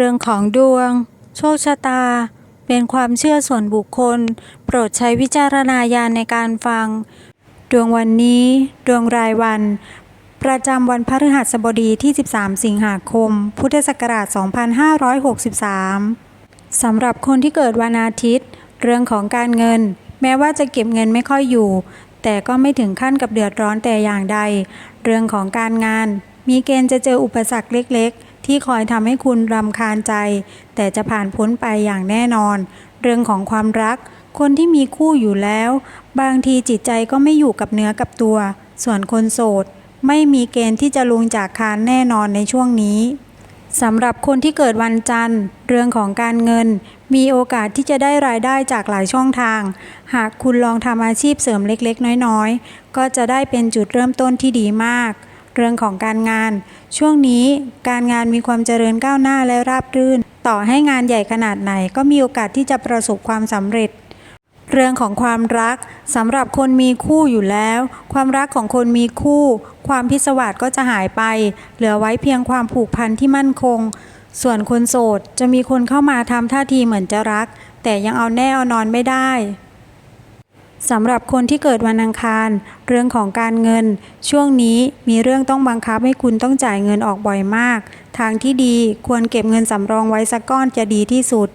เรื่องของดวง โชคชะตา เป็นความเชื่อส่วนบุคคล โปรดใช้วิจารณญาณในการฟัง ดวงวันนี้ ดวงรายวัน ประจำวันพฤหัสบดีที่ 13 สิงหาคม พุทธศักราช 2563 สำหรับคนที่เกิดวันอาทิตย์ เรื่องของการเงิน แม้ว่าจะเก็บเงินไม่ค่อยอยู่ แต่ก็ไม่ถึงขั้นกับเดือดร้อนแต่อย่างใด เรื่องของการงาน มีเกณฑ์จะเจออุปสรรคเล็กๆ ที่คอยทำให้คุณรำคาญใจ แต่จะผ่านพ้นไปอย่างแน่นอน เรื่องของความรัก คนที่มีคู่อยู่แล้ว บางทีจิตใจก็ไม่อยู่กับเนื้อกับตัว ส่วนคนโสด ไม่มีเกณฑ์ที่จะลงจากคานแน่นอนในช่วงนี้สำหรับคนที่เกิดวันจันทร์ เรื่องของการเงิน มีโอกาสที่จะได้รายได้จากหลายช่องทาง หากคุณลองทำอาชีพเสริมเล็กๆ น้อยๆ ก็จะได้เป็นจุดเริ่มต้นที่ดีมาก เรื่องของการงาน ช่วงนี้การงานมีความเจริญก้าวหน้าและราบรื่น ต่อให้งานใหญ่ขนาดไหนก็มีโอกาสที่จะประสบความสำเร็จ เรื่องของความรักสำหรับคนมีคู่อยู่แล้ว ความรักของคนมีคู่ ความพิศวาสก็จะหายไป เหลือไว้เพียงความผูกพันที่มั่นคง ส่วนคนโสดจะมีคนเข้ามาทำท่าทีเหมือนจะรัก แต่ยังเอาแน่เอานอนไม่ได้ สำหรับคนที่เกิดวันอังคาร เรื่องของการเงิน ช่วงนี้มีเรื่องต้องบังคับให้คุณต้องจ่ายเงินออกบ่อยมาก ทางที่ดีควรเก็บเงินสำรองไว้สักก้อนจะดีที่สุด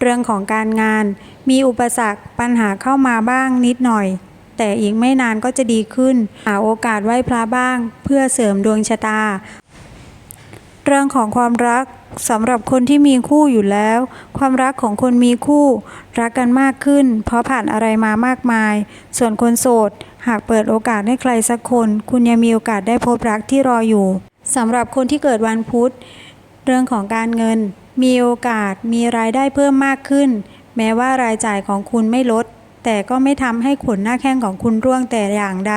เรื่องของการงาน มีอุปสรรคปัญหาเข้ามาบ้างนิดหน่อย แต่อีกไม่นานก็จะดีขึ้น หาโอกาสไหว้พระบ้าง เพื่อเสริมดวงชะตา เรื่องของความรัก สำหรับคนที่มีคู่อยู่แล้ว ความรักของคนมีคู่ รักกันมากขึ้น เพราะผ่านอะไรมามากมาย ส่วนคนโสด หากเปิดโอกาสให้ใครสักคน คุณยังมีโอกาสได้พบรักที่รออยู่สำหรับคนที่เกิดวันพุธ เรื่องของการเงิน มีโอกาสมีรายได้เพิ่มมากขึ้น แม้ว่ารายจ่ายของคุณไม่ลด แต่ก็ไม่ทำให้ขนหน้าแข้งของคุณร่วงแต่อย่างใด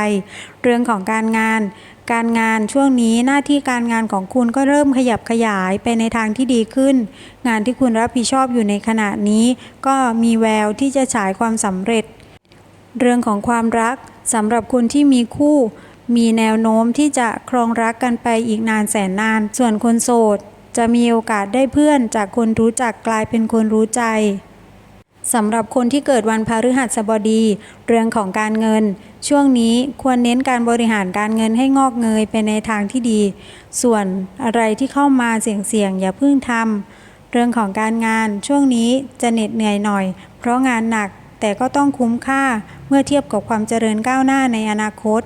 เรื่องของการงาน การงานช่วงนี้หน้าที่การงานของคุณก็เริ่มขยับขยายไปในทางที่ดีขึ้น งานที่คุณรับผิดชอบอยู่ในขณะนี้ ก็มีแววที่จะฉายความสำเร็จ เรื่องของความรักสำหรับคนที่มีคู่ มีแนวโน้มที่จะครองรักกันไปอีกนานแสนนาน ส่วนคนโสด จะมีโอกาสได้เพื่อนจากคนรู้จักกลายเป็นคนรู้ใจสำหรับคนที่เกิดวันพฤหัสบดี เรื่องของการเงิน ช่วงนี้ควรเน้นการบริหารการเงินให้งอกเงยไปในทางที่ดี ส่วนอะไรที่เข้ามาเสี่ยงๆอย่าเพิ่งทำเรื่องของการงานช่วงนี้จะเหน็ดเหนื่อยหน่อย เพราะงานหนักแต่ก็ต้องคุ้มค่าเมื่อเทียบกับความเจริญก้าวหน้าในอนาคต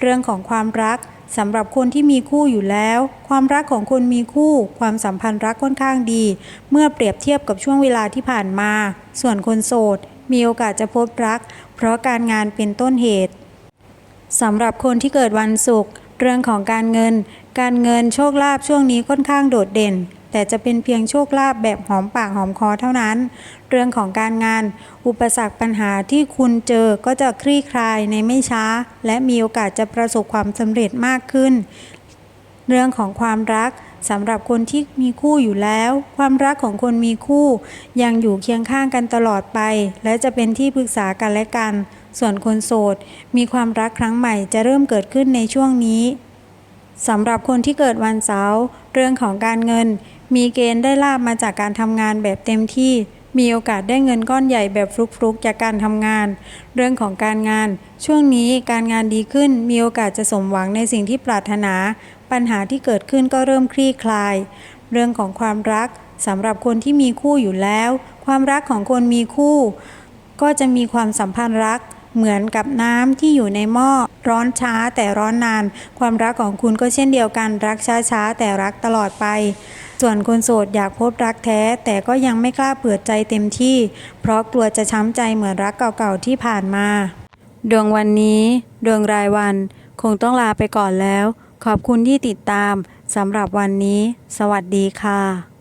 เรื่องของความรักสำหรับคนที่มีคู่อยู่แล้ว ความรักของคนมีคู่ ความสัมพันธ์รักค่อนข้างดี เมื่อเปรียบเทียบกับช่วงเวลาที่ผ่านมา ส่วนคนโสด มีโอกาสจะพบรัก เพราะการงานเป็นต้นเหตุ สำหรับคนที่เกิดวันศุกร์เรื่องของการเงิน การเงินโชคลาภช่วงนี้ค่อนข้างโดดเด่น แต่จะเป็นเพียงโชคลาภแบบหอมปากหอมคอเท่านั้น เรื่องของการงาน อุปสรรคปัญหาที่คุณเจอก็จะคลี่คลายในไม่ช้า และมีโอกาสจะประสบความสำเร็จมากขึ้น เรื่องของความรักสำหรับคนที่มีคู่อยู่แล้ว ความรักของคนมีคู่ ยังอยู่เคียงข้างกันตลอดไป และจะเป็นที่ปรึกษากันและกัน ส่วนคนโสด มีความรักครั้งใหม่จะเริ่มเกิดขึ้นในช่วงนี้สำหรับคนที่เกิดวันเสาร์เรื่องของการเงิน มีเกณฑ์ได้ลาบมาจากการทำงานแบบเต็มที่ มีโอกาสได้เงินก้อนใหญ่แบบฟลุกๆ จากการทำงาน เรื่องของการงาน ช่วงนี้การงานดีขึ้น มีโอกาสจะสมหวังในสิ่งที่ปรารถนา ปัญหาที่เกิดขึ้นก็เริ่มคลี่คลาย เรื่องของความรักสำหรับคนที่มีคู่อยู่แล้ว ความรักของคนมีคู่ ก็จะมีความสัมพันธ์รัก เหมือนกับน้ำที่อยู่ในหม้อร้อนช้าแต่ร้อนนาน ความรักของคุณก็เช่นเดียวกัน รักช้าๆ แต่รักตลอดไป ส่วนคนโสดอยากพบรักแท้ แต่ก็ยังไม่กล้าเปิดใจเต็มที่ เพราะกลัวจะช้ำใจเหมือนรักเก่าๆที่ผ่านมา ดวงวันนี้ ดวงรายวัน คงต้องลาไปก่อนแล้ว ขอบคุณที่ติดตามสำหรับวันนี้ สวัสดีค่ะ